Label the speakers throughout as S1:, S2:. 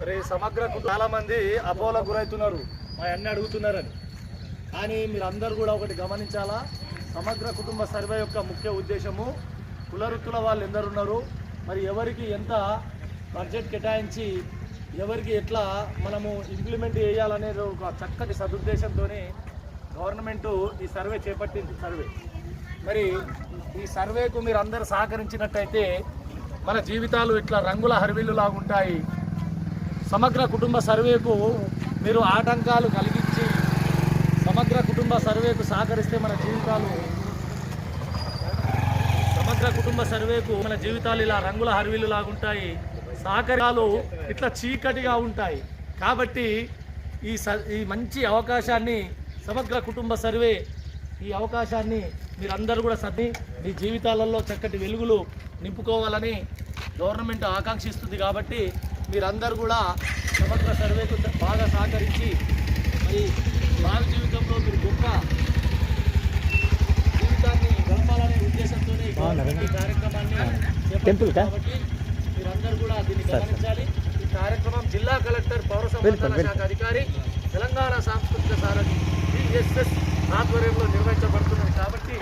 S1: మరి సమగ్ర చాలా మంది అపోలో గురవుతున్నారు. మా అన్ని అడుగుతున్నారని. కానీ మీరు కూడా ఒకటి గమనించాలా? సమగ్ర కుటుంబ సర్వే యొక్క ముఖ్య ఉద్దేశము కులవృత్తుల వాళ్ళు ఎందరున్నారు? మరి ఎవరికి ఎంత బడ్జెట్ కేటాయించి ఎవరికి ఎట్లా మనము ఇంప్లిమెంట్ చేయాలనేది ఒక చక్కటి సదుద్దేశంతో గవర్నమెంట్ ఈ సర్వే చేపట్టింది సర్వే. మరి ఈ సర్వేకు మీరు అందరు సహకరించినట్టయితే మన జీవితాలు ఇట్లా రంగుల హరివిల్లులాగా ఉంటాయి సమగ్ర కుటుంబ సర్వేకు మీరు ఆటంకాలు కలిగించి సమగ్ర కుటుంబ సర్వేకు సహకరిస్తే మన జీవితాలు సమగ్ర కుటుంబ సర్వేకు మన జీవితాలు ఇలా రంగుల హరివిల్లు లాగుంటాయి. సహకారాలు ఇట్లా చీకటిగా ఉంటాయి. కాబట్టి ఈ స ఈ మంచి అవకాశాన్ని సమగ్ర కుటుంబ సర్వే ఈ అవకాశాన్ని మీరందరూ కూడా సర్ది మీ జీవితాలలో చక్కటి వెలుగులు నింపుకోవాలని గవర్నమెంట్ ఆకాంక్షిస్తుంది కాబట్టి మీరందరూ కూడా సమగ్ర సర్వేకు బాగా సహకరించి మరి భావి జీవితంలో మీరు గొప్ప జీవితాన్ని గడపాలనే ఉద్దేశంతోనే ఈ కార్యక్రమాన్ని కాబట్టి మీరందరూ కూడా దీన్ని గమనించాలి. ఈ కార్యక్రమం జిల్లా కలెక్టర్ పౌర సంబంధాల శాఖ అధికారి తెలంగాణ సాంస్కృతిక సారథి టిఎస్ఎస్ ఆధ్వర్యంలో నిర్వహించబడుతున్నది కాబట్టి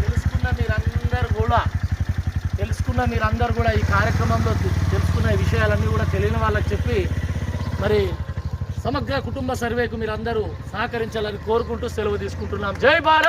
S1: తెలుసుకున్న మీరందరూ కూడా తెలుసుకున్న మీరందరూ కూడా ఈ కార్యక్రమంలో విషయాలన్నీ కూడా తెలియని వాళ్ళకి చెప్పి మరి సమగ్ర కుటుంబ సర్వేకు మీరందరూ సహకరించాలని కోరుకుంటూ సెలవు తీసుకుంటున్నాం. జై భారత్!